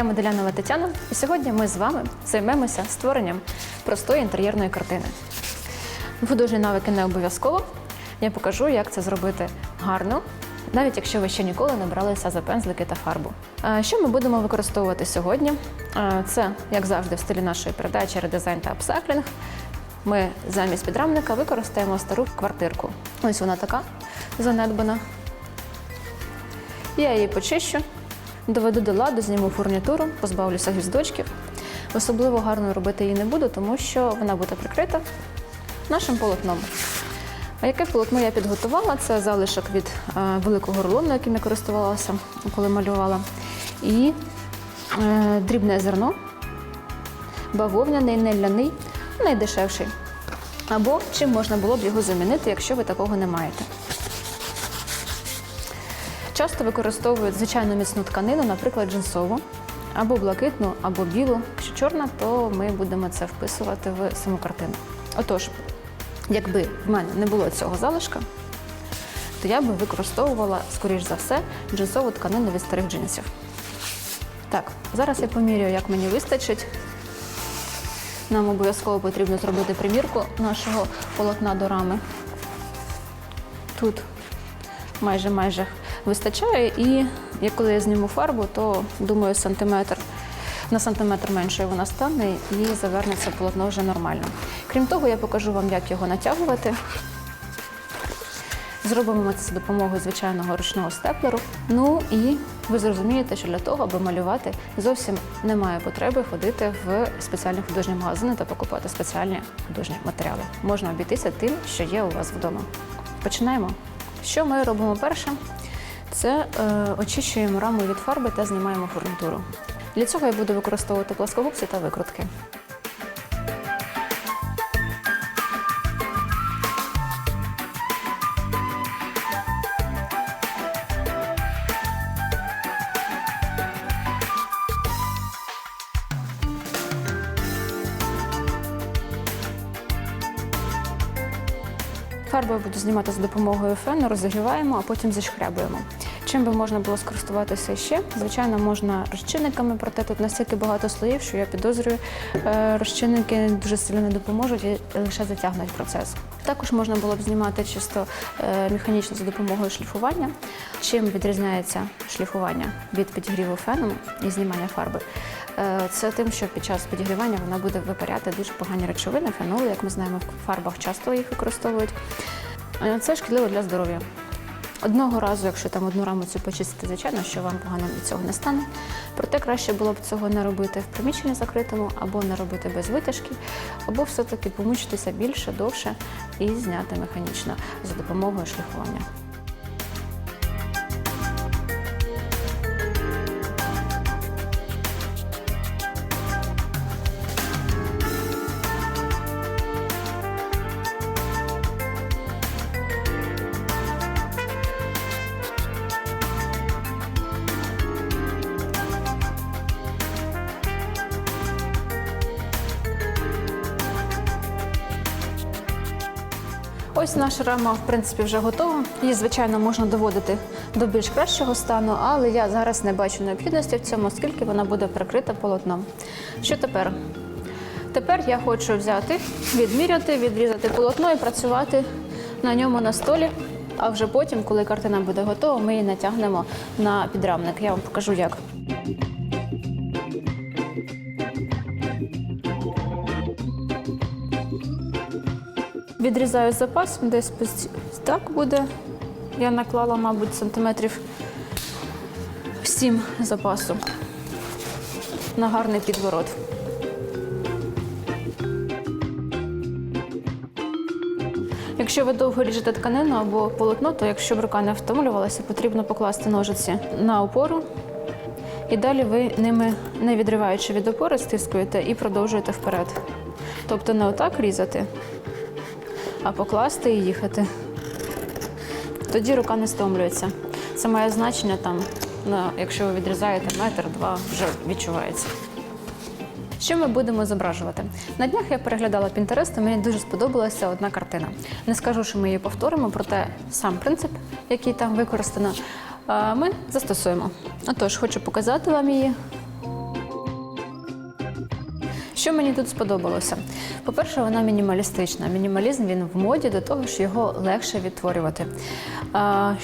Я Моделянова Тетяна, і сьогодні ми з вами займемося створенням простої інтер'єрної картини. Художні навики не обов'язково. Я покажу, як це зробити гарно, навіть якщо ви ще ніколи не бралися за пензлики та фарбу. Що ми будемо використовувати сьогодні? Це, як завжди, в стилі нашої передачі редизайн та апсайклінг. Ми замість підрамника використаємо стару квартирку. Ось вона така занедбана. Я її почищу, доведу до ладу, зніму фурнітуру, позбавлюся гвіздочків. Особливо гарно робити її не буду, тому що вона буде прикрита нашим полотном. А яке полотно я підготувала? Це залишок від е, великого рулону, яким я користувалася, коли малювала. І е, дрібне зерно, бавовняний, не ляний, найдешевший. Або чим можна було б його замінити, якщо ви такого не маєте. Часто використовують звичайну міцну тканину, наприклад, джинсову, або блакитну, або білу. Якщо чорна, то ми будемо це вписувати в саму картину. Отож, якби в мене не було цього залишка, то я би використовувала, скоріш за все, джинсову тканину від старих джинсів. Так, зараз я поміряю, як мені вистачить. Нам обов'язково потрібно зробити примірку нашого полотна до рами. Тут майже майже вистачає. І як коли я зніму фарбу, то думаю, сантиметр на сантиметр меншою вона стане і завернеться полотно вже нормально. Крім того, я покажу вам, як його натягувати. Зробимо ми це за допомогою звичайного ручного степлеру. Ну і ви зрозумієте, що для того, аби малювати, зовсім немає потреби ходити в спеціальні художні магазини та покупати спеціальні художні матеріали. Можна обійтися тим, що є у вас вдома. Починаємо. Що ми робимо перше? Це е, очищуємо раму від фарби та знімаємо фурнітуру. Для цього я буду використовувати пласкогубці та викрутки. Фарбу я буду знімати за допомогою фену, розігріваємо, а потім зашкрябуємо. Чим би можна було скористуватися ще? Звичайно, можна розчинниками, проте тут настільки багато слоїв, що я підозрюю, е, розчинники дуже сильно не допоможуть і лише затягнуть процес. Також можна було б знімати чисто е, механічно за допомогою шліфування. Чим відрізняється шліфування від підігріву феном і знімання фарби? Е, Це тим, що під час підігрівання вона буде випаряти дуже погані речовини, феноли, як ми знаємо, в фарбах часто їх використовують. Е, Це шкідливо для здоров'я. Одного разу, якщо там одну раму цю почистити, звичайно, що вам погано від цього не стане. Проте краще було б цього не робити в приміщенні закритому, або не робити без витяжки, або все-таки помучитися більше, довше і зняти механічно за допомогою шліфування. Ось наша рама, в принципі, вже готова. Її, звичайно, можна доводити до більш кращого стану, але я зараз не бачу необхідності в цьому, оскільки вона буде прикрита полотном. Що тепер? Тепер я хочу взяти, відміряти, відрізати полотно і працювати на ньому на столі. А вже потім, коли картина буде готова, ми її натягнемо на підрамник. Я вам покажу як. Відрізаю запас, десь так буде. Я наклала, мабуть, сантиметрів 7 запасу на гарний підворот. Якщо ви довго ріжете тканину або полотно, то якщо б рука не втомлювалася, потрібно покласти ножиці на опору. І далі ви ними, не відриваючи від опори, стискуєте і продовжуєте вперед. Тобто не отак різати, а покласти і їхати. Тоді рука не стомлюється. Це має значення там, на, якщо ви відрізаєте метр-два, вже відчувається. Що ми будемо зображувати? На днях я переглядала Pinterest, і мені дуже сподобалася одна картина. Не скажу, що ми її повторимо, проте сам принцип, який там використано, ми застосуємо. Отож, хочу показати вам її. Що мені тут сподобалося? По-перше, вона мінімалістична. Мінімалізм він в моді до того, що його легше відтворювати.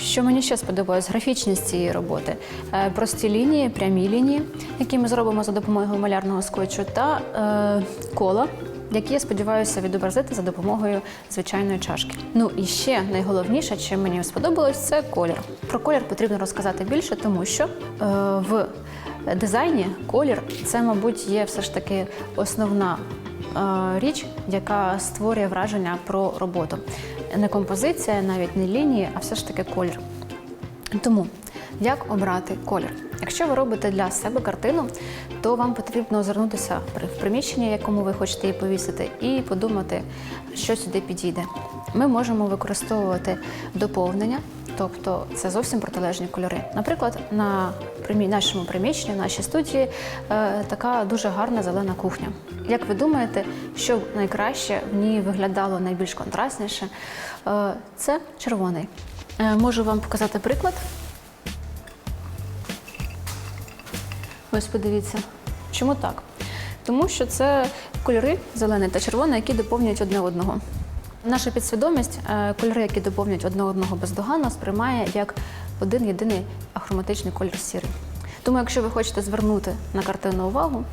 Що мені ще сподобалось? Графічність цієї роботи. Е, Прості лінії, прямі лінії, які ми зробимо за допомогою малярного скотчу, та е, кола. Які я сподіваюся відобразити за допомогою звичайної чашки. Ну і ще найголовніше, чим мені сподобалось, це колір. Про колір потрібно розказати більше, тому що е, в дизайні колір це, мабуть, є все ж таки основна е, річ, яка створює враження про роботу. Не композиція, навіть не лінії, а все ж таки колір. Тому як обрати колір? Якщо ви робите для себе картину, то вам потрібно озирнутися в приміщенні, якому ви хочете її повісити, і подумати, що сюди підійде. Ми можемо використовувати доповнення, тобто це зовсім протилежні кольори. Наприклад, на нашому приміщенні, в нашій студії е, така дуже гарна зелена кухня. Як ви думаєте, що найкраще в ній виглядало найбільш контрастніше? Е, це червоний. Е, можу вам показати приклад. Ось подивіться. Чому так? Тому що це кольори зелений та червоний, які доповнюють одне одного. Наша підсвідомість кольори, які доповнюють одне одного бездоганно, сприймає як один єдиний ахроматичний колір сірий. Тому, якщо ви хочете звернути на картину увагу,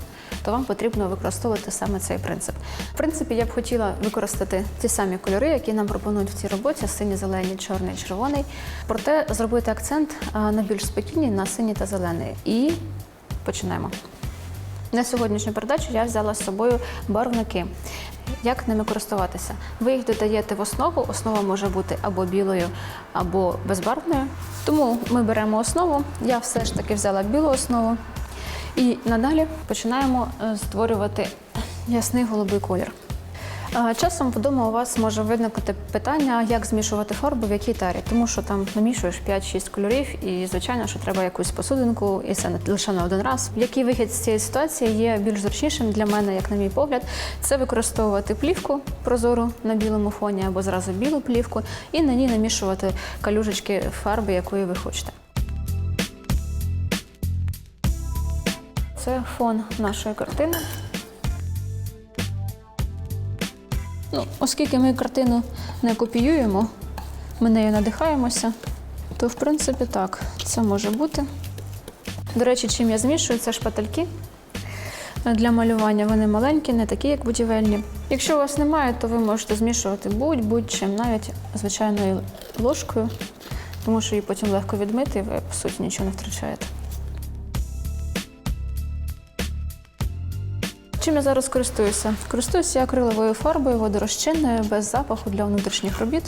то вам потрібно використовувати саме цей принцип. В принципі, я б хотіла використати ті самі кольори, які нам пропонують в цій роботі: синій, зелений, чорний, червоний. Проте зробити акцент на більш спокійний, на синій та зелений. І починаємо. На сьогоднішню передачу я взяла з собою барвники. Як ними користуватися? Ви їх додаєте в основу. Основа може бути або білою, або безбарвною. Тому ми беремо основу. Я все ж таки взяла білу основу. І надалі починаємо е, створювати ясний голубий колір. Часом вдома у вас може виникнути питання, як змішувати фарбу в якій тарі, тому що там намішуєш 5-6 кольорів, і звичайно, що треба якусь посудинку, і це не лише на один раз. Який вихід з цієї ситуації є більш зручнішим для мене, як на мій погляд, це використовувати плівку прозору на білому фоні або зразу білу плівку, і на ній намішувати калюжечки фарби, якої ви хочете. Це фон нашої картини. Ну, оскільки ми картину не копіюємо, ми нею надихаємося, то в принципі так, це може бути. До речі, чим я змішую, це шпательки. Для малювання вони маленькі, не такі, як будівельні. Якщо у вас немає, то ви можете змішувати будь-будь-чим, навіть звичайною ложкою, тому що її потім легко відмити, і ви, по суті, нічого не втрачаєте. Чим я зараз користуюся? Користуюся я акриловою фарбою, водорозчинною, без запаху для внутрішніх робіт.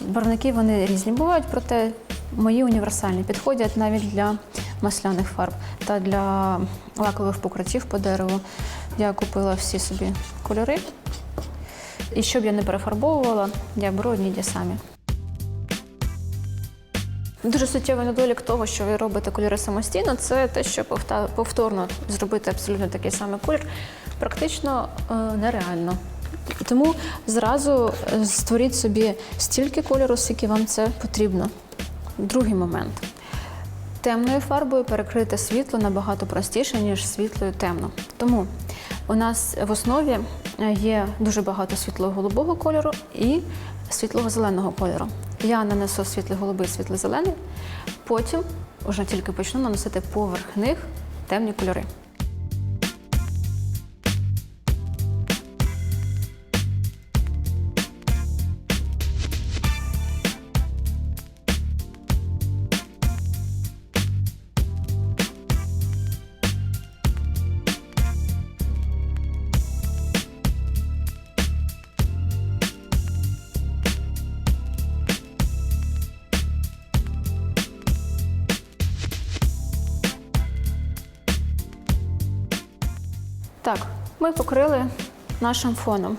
Барвники вони різні бувають, проте мої універсальні підходять навіть для масляних фарб та для лакових покриттів по дереву. Я купила всі собі кольори. І щоб я не перефарбовувала, я беру одні ті самі. Дуже суттєвий недолік того, що ви робите кольори самостійно, це те, що повторно зробити абсолютно такий самий колір практично е, нереально. Тому зразу е, створіть собі стільки кольору, скільки вам це потрібно. Другий момент. Темною фарбою перекрити світло набагато простіше, ніж світлою темно. Тому у нас в основі е, є дуже багато світло-голубого кольору і світлого зеленого кольору. Я нанесу світлий голубий, світло-зелений, потім вже тільки почну наносити поверх них темні кольори. Ми покрили нашим фоном.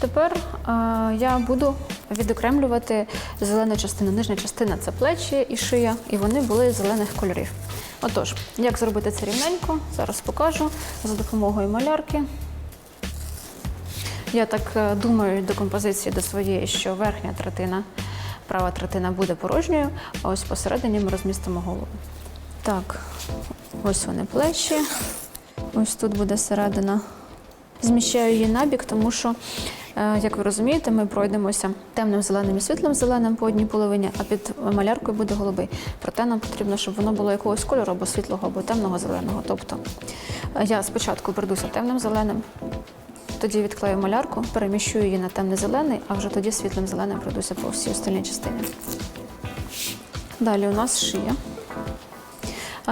Тепер е, я буду відокремлювати зелену частину. Нижня частина це плечі і шия, і вони були зелених кольорів. Отож, як зробити це рівненько, зараз покажу за допомогою малярки. Я так е, думаю до композиції до своєї, що верхня третина права третина буде порожньою, а ось посередині ми розмістимо голову. Так, ось вони плечі. Ось тут буде середина. Зміщаю її набік, тому що, е, як ви розумієте, ми пройдемося темним зеленим і світлим зеленим по одній половині, а під маляркою буде голубий. Проте нам потрібно, щоб воно було якогось кольору або світлого, або темного зеленого. Тобто е, я спочатку пройдуся темним зеленим, тоді відклею малярку, переміщу її на темний зелений, а вже тоді світлим зеленим пройдуся по всій остальній частині. Далі у нас шия.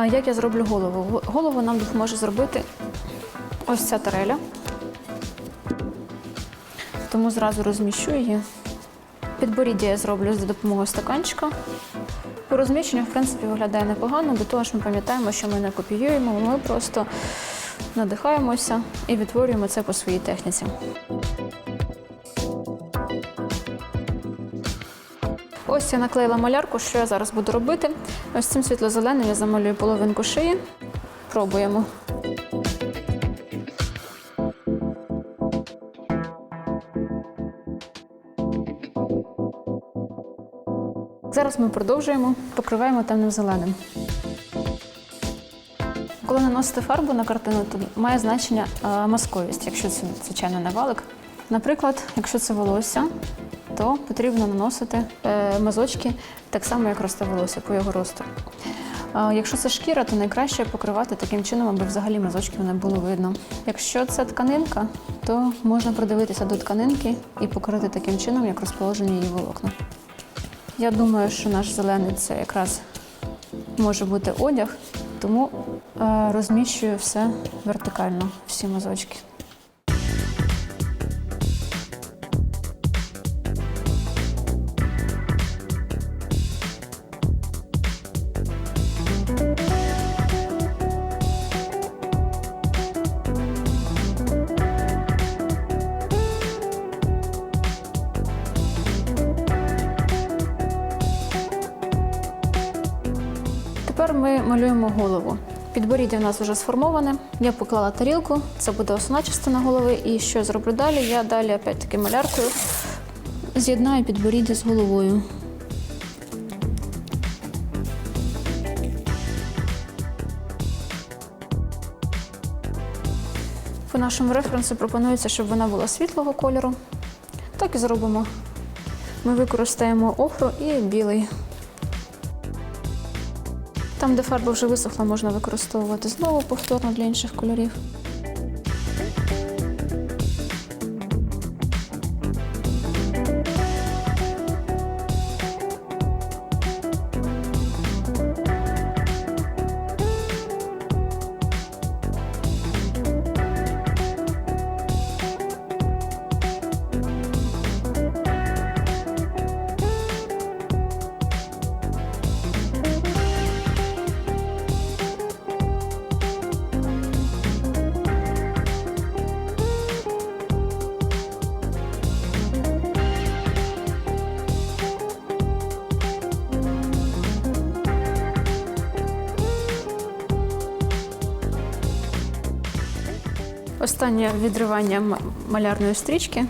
Як я зроблю голову? Голову нам допоможе зробити ось ця тареля. Тому зразу розміщу її. Підборіддя я зроблю за допомогою стаканчика. По розміщенню, в принципі, виглядає непогано, до того ж ми пам'ятаємо, що ми не копіюємо, ми просто надихаємося і відтворюємо це по своїй техніці. Ось я наклеїла малярку, що я зараз буду робити. Ось цим світло-зеленим я замалюю половинку шиї. Пробуємо. Зараз ми продовжуємо, покриваємо темним зеленим. Коли наносите фарбу на картину, то має значення е, масковість, якщо це, звичайно, не валик. Наприклад, якщо це волосся, то потрібно наносити е, мазочки так само, як росте волосся по його росту. Якщо це шкіра, то найкраще покривати таким чином, аби взагалі мазочків не було видно. Якщо це тканинка, то можна придивитися до тканинки і покрити таким чином, як розположені її волокна. Я думаю, що наш зелений це якраз може бути одяг, тому е, розміщую все вертикально, всі мазочки. Тепер ми малюємо голову. Підборіддя в нас вже сформоване. Я поклала тарілку, це буде основна частина голови. І що я зроблю далі? Я далі опять-таки маляркою з'єднаю підборіддя з головою. По нашому референсу пропонується, щоб вона була світлого кольору. Так і зробимо. Ми використаємо охру і білий. Там, де фарба вже висохла, можна використовувати знову повторно для інших кольорів. Останнє відривання малярної стрічки.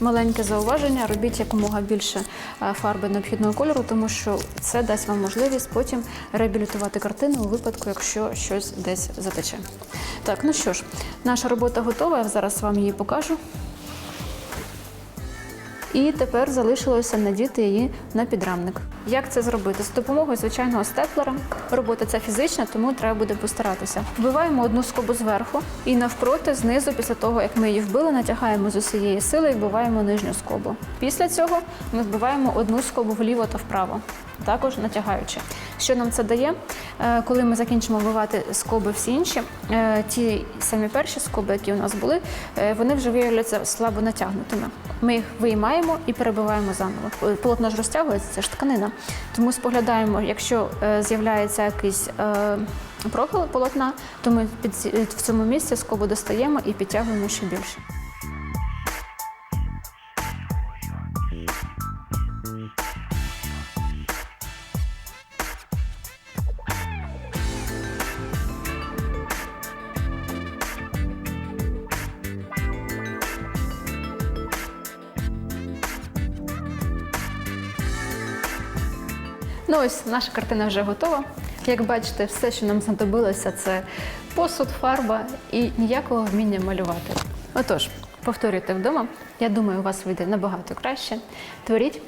Маленьке зауваження, робіть якомога більше е, фарби необхідного кольору, тому що це дасть вам можливість потім реабілітувати картину у випадку, якщо щось десь затече. Так, ну що ж, наша робота готова, я зараз вам її покажу. І тепер залишилося надіти її на підрамник. Як це зробити? З допомогою звичайного степлера. Робота ця фізична, тому треба буде постаратися. Вбиваємо одну скобу зверху і навпроти, знизу, після того як ми її вбили, натягаємо з усієї сили і вбиваємо нижню скобу. Після цього ми вбиваємо одну скобу вліво та вправо, також натягаючи. Що нам це дає? Е, Коли ми закінчимо вбивати скоби всі інші, е, ті самі перші скоби, які у нас були, е, вони вже виявляються слабо натягнутими. Ми їх виймаємо і перебиваємо заново. Полотно ж розтягується, це ж тканина. Тому споглядаємо, якщо з'являється якийсь е, полотна, то ми під в цьому місці скобу достаємо і підтягуємо ще більше. Ось наша картина вже готова. Як бачите, все, що нам знадобилося, це посуд, фарба і ніякого вміння малювати. Отож, повторюйте вдома. Я думаю, у вас вийде набагато краще. Творіть.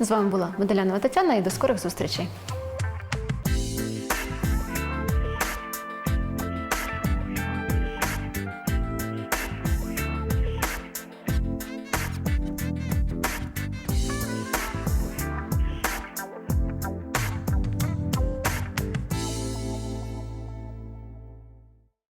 З вами була Медалянова Тетяна і до скорих зустрічей.